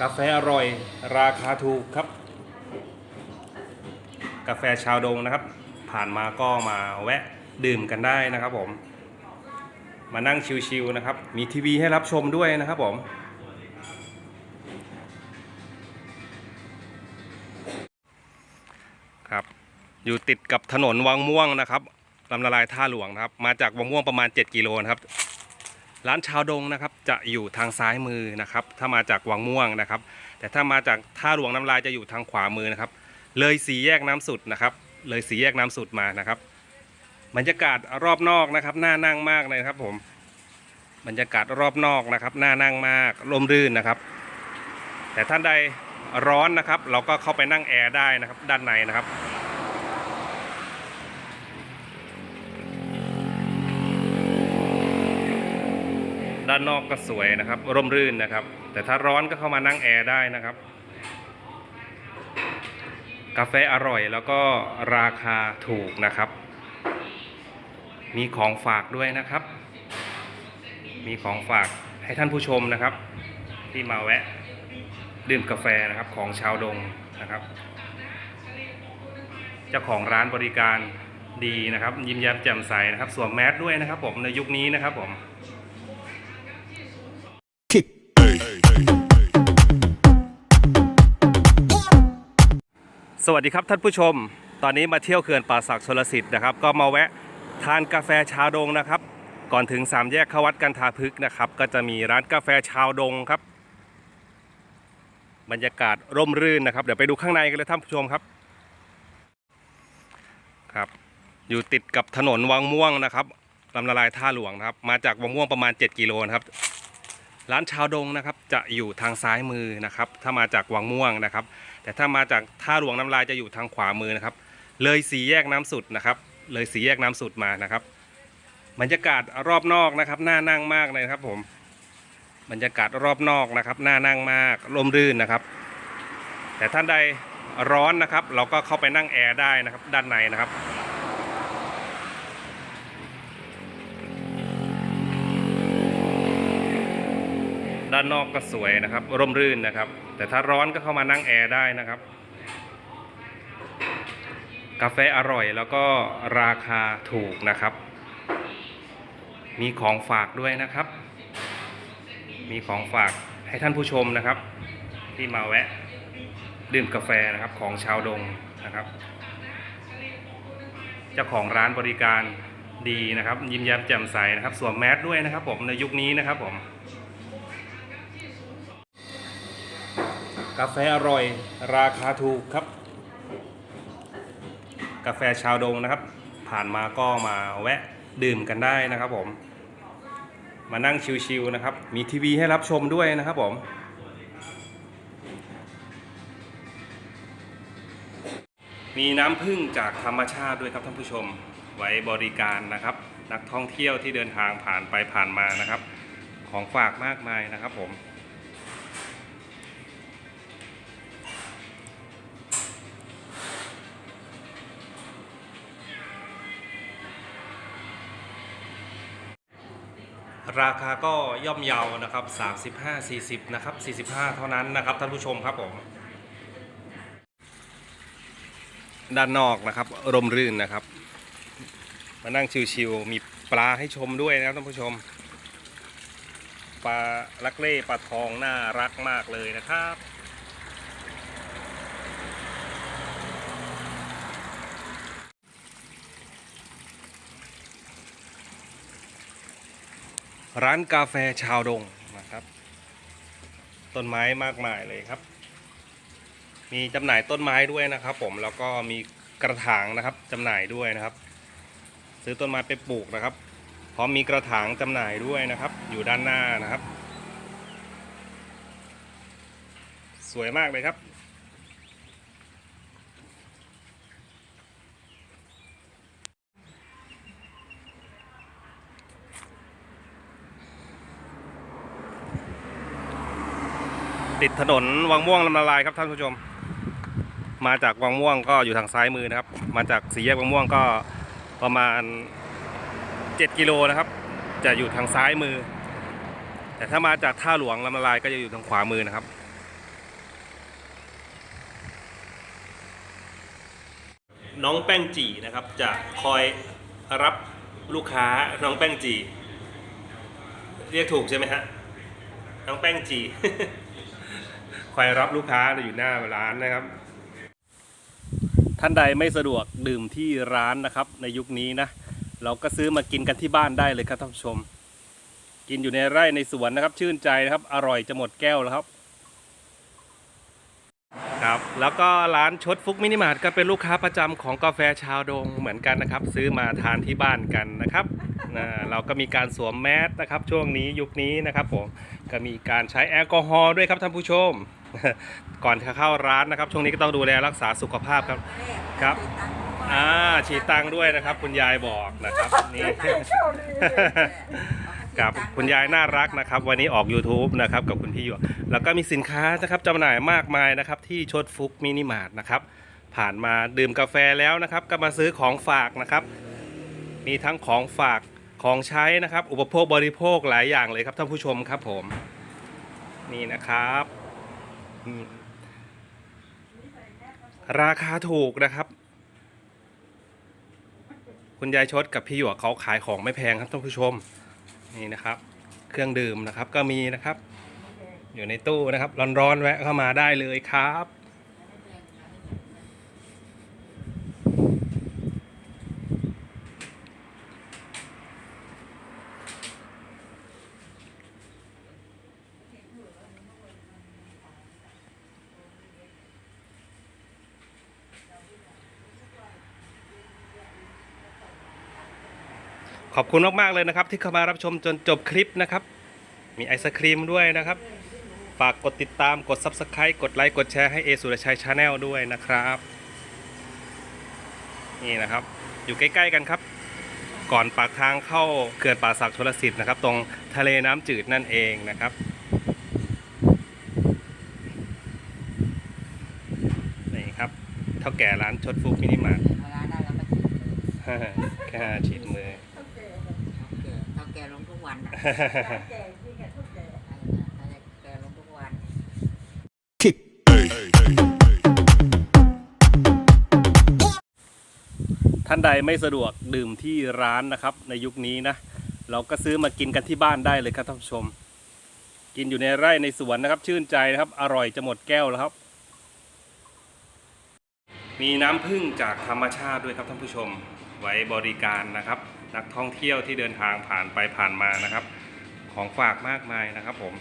กาแฟอร่อยราคาถูกครับ กาแฟชาวดงนะครับ ผ่านมาก็มาแวะดื่มกันได้นะครับผม มานั่งชิวๆนะครับ มีทีวีให้รับชมด้วยนะครับผมครับอยู่ติดกับถนนวังม่วงนะครับลำละลายท่าหลวงนะครับ มาจากวังม่วงประมาณ 7 กิโลนะครับ ร้านชาวดงนะครับจะอยู่ทางซ้ายมือนะครับ ถ้ามาจากวังม่วงนะครับ แต่ถ้ามาจากท่าหลวงน้ำลายจะอยู่ทางขวามือนะครับ เลยสีแยกน้ำสุดนะครับ เลยสีแยกน้ำสุดมานะครับ บรรยากาศรอบนอกนะครับน่านั่งมากเลยครับผมบรรยากาศรอบนอกนะครับน่านั่งมากร่มรื่นนะครับ แต่ท่านใดร้อนนะครับ เราก็เข้าไปนั่งแอร์ได้นะครับ ด้านในนะครับ ด้านนอกก็สวยนะครับ ร่มรื่นนะครับ แต่ถ้าร้อนก็เข้ามานั่งแอร์ได้นะครับ กาแฟอร่อยแล้วก็ราคาถูกนะครับ มีของฝากด้วยนะครับ มีของฝากให้ท่านผู้ชมนะครับ ที่มาแวะดื่มกาแฟนะครับของชาวดงนะครับ เจ้าของร้านบริการดีนะครับ ยิ้มแย้มแจ่มใสนะครับสวมแมสด้วยนะครับ ผมในยุคนี้นะครับผม สวัสดีครับท่านผู้ชม ตอนนี้มาเที่ยวเขื่อนป่าศักดิ์ชลสิทธิ์นะครับ ก็มาแวะทานกาแฟชาวดงนะครับ ก่อนถึงสามแยกขวัดกันทาพฤกนะครับ ก็จะมีร้านกาแฟชาวดงครับ บรรยากาศร่มรื่นนะครับ เดี๋ยวไปดูข้างในกันเลยท่านผู้ชมครับ ครับ อยู่ติดกับถนนวังม่วงนะครับลำละลายท่าหลวงนะครับ มาจากวังม่วงประมาณ 7 กิโลนะครับ ร้านชาวดงนะครับจะอยู่ทางซ้ายมือนะครับ ถ้ามาจากวังม่วงนะครับ แต่ถ้ามาจากท่าหลวงน้ำลายจะอยู่ทางขวามือนะครับ เลยสีแยกน้ำสุดนะครับ เลยสีแยกน้ำสุดมานะครับ บรรยากาศรอบนอกนะครับน่านั่งมากเลยครับผม บรรยากาศรอบนอกนะครับน่านั่งมากร่มรื่นนะครับ แต่ท่านใดร้อนนะครับ เราก็เข้าไปนั่งแอร์ได้นะครับ ด้านในนะครับ ด้านนอกก็สวยนะครับ ร่มรื่นนะครับ แต่ถ้าร้อนก็เข้ามานั่งแอร์ได้นะครับ กาแฟอร่อยแล้วก็ราคาถูกนะครับ มีของฝากด้วยนะครับ มีของฝากให้ท่านผู้ชมนะครับ ที่มาแวะดื่มกาแฟนะครับของชาวดงนะครับ เจ้าของร้านบริการดีนะครับ ยิ้มแย้มแจ่มใสนะครับสวมแมสด้วยนะครับผมในยุคนี้นะครับผม กาแฟอร่อย ราคาถูกครับ กาแฟชาวดงนะครับ ผ่านมาก็มาแวะดื่มกันได้นะครับผม มานั่งชิวๆนะครับ มีทีวีให้รับชมด้วยนะครับผมมีน้ำผึ้งจากธรรมชาติด้วยครับท่านผู้ชมไว้บริการนะครับ นักท่องเที่ยวที่เดินทางผ่านไปผ่านมานะครับ ของฝากมากมายนะครับผม ราคาก็ย่อมเยานะครับ 35 40 นะครับ 45 เท่านั้นนะครับท่านผู้ชมครับผม ด้านนอกนะครับร่มรื่นนะครับ มานั่งชิวๆมีปลาให้ชมด้วยนะครับท่านผู้ชม ปลาลักเล่ปลาทองน่ารักมากเลยนะครับ ร้านกาแฟชาวดงนะครับ ต้นไม้มากมายเลยครับ มีจำหน่ายต้นไม้ด้วยนะครับ ผมแล้วก็มีกระถางนะครับจำหน่ายด้วยนะครับ ซื้อต้นไม้ไปปลูกนะครับพร้อมมีกระถางจำหน่ายด้วยนะครับ อยู่ด้านหน้านะครับ สวยมากเลยครับ ติดถนนวังม่วงลำนาลายครับท่านผู้ชม มาจากวังม่วงก็อยู่ทางซ้ายมือนะครับ มาจากสี่แยกวังม่วงก็ประมาณ 7 กิโลนะครับ จะอยู่ทางซ้ายมือ แต่ถ้ามาจากท่าหลวงลำนาลายก็จะอยู่ทางขวามือนะครับน้องแป้งจีนะครับ จะคอยรับลูกค้าน้องแป้งจี เรียกถูกใช่ไหมฮะน้องแป้งจี คอยรับลูกค้าอยู่หน้าร้านนะครับ ท่านใดไม่สะดวกดื่มที่ร้านนะครับ ในยุคนี้นะ เราก็ซื้อมากินกันที่บ้านได้เลยครับท่านผู้ชม กินอยู่ในไร่ในสวนนะครับ ชื่นใจนะครับ อร่อยจะหมดแก้วแล้วครับครับแล้วก็ร้านชดฟุกมินิมาร์ทก็เป็นลูกค้าประจำของกาแฟชาวดงเหมือนกันนะครับ ซื้อมาทานที่บ้านกันนะครับนะเราก็มีการสวมแมสนะครับ ช่วงนี้ยุคนี้นะครับผมก็มีการใช้แอลกอฮอล์ด้วยครับท่านผู้ชม ก่อนจะเข้าร้านนะครับ ช่วงนี้ก็ต้องดูแลรักษาสุขภาพครับ ครับ อ่าฉีดตังด้วยนะครับ คุณยายบอกนะครับนี่ กับคุณยายน่ารักนะครับ วันนี้ออก YouTube นะครับกับคุณพี่หยวกแล้วก็มีสินค้านะครับจำหน่ายมากมายนะครับ ที่ชดฟุกมินิมาร์ทนะครับ ผ่านมาดื่มกาแฟแล้วนะครับ ก็มาซื้อของฝากนะครับ มีทั้งของฝากของใช้นะครับ อุปโภคบริโภคหลายอย่างเลยครับท่านผู้ชมครับผม นี่นะครับ ราคาถูกนะครับ คุณยายชดกับพี่หยวกเขาขายของไม่แพงครับท่านผู้ชม นี่นะครับ เครื่องดื่มนะครับก็มีนะครับ อยู่ในตู้นะครับ ร้อนๆแวะเข้ามาได้เลยครับ ขอบคุณมากๆเลยนะครับ ที่เข้ามารับชมจนจบคลิปนะครับ มีไอศครีมด้วยนะครับ ฝากกดติดตามกด Subscribe กดไลค์กดแชร์ให้เอสุรชัยชาแนลด้วยนะครับ นี่นะครับ อยู่ใกล้ๆกันครับ ก่อนปากทางเข้าเขื่อนป่าสักชลสิทธิ์นะครับ ตรงทะเลน้ำจืดนั่นเองนะครับนี่ครับเท่าแก่ร้านชดฟุกมินิมาร์ทเวลาได้แล้วก็ฉีดเลยแค่ฉีดมือ เท่าแก่เท่าแก่ลง แก่ที่แก่ทุกแก่แก่ลงทุกวัน ท่านใดไม่สะดวกดื่มที่ร้านนะครับ ในยุคนี้นะ เราก็ซื้อมากินกันที่บ้านได้เลยครับท่านผู้ชม กินอยู่ในไร่ในสวนนะครับ ชื่นใจนะครับ อร่อยจะหมดแก้วแล้วครับ มีน้ำผึ้งจากธรรมชาติด้วยครับท่านผู้ชม ไว้บริการนะครับ นักท่องเที่ยวที่เดินทางผ่านไปผ่านมานะครับ ของฝากมากมายนะครับผม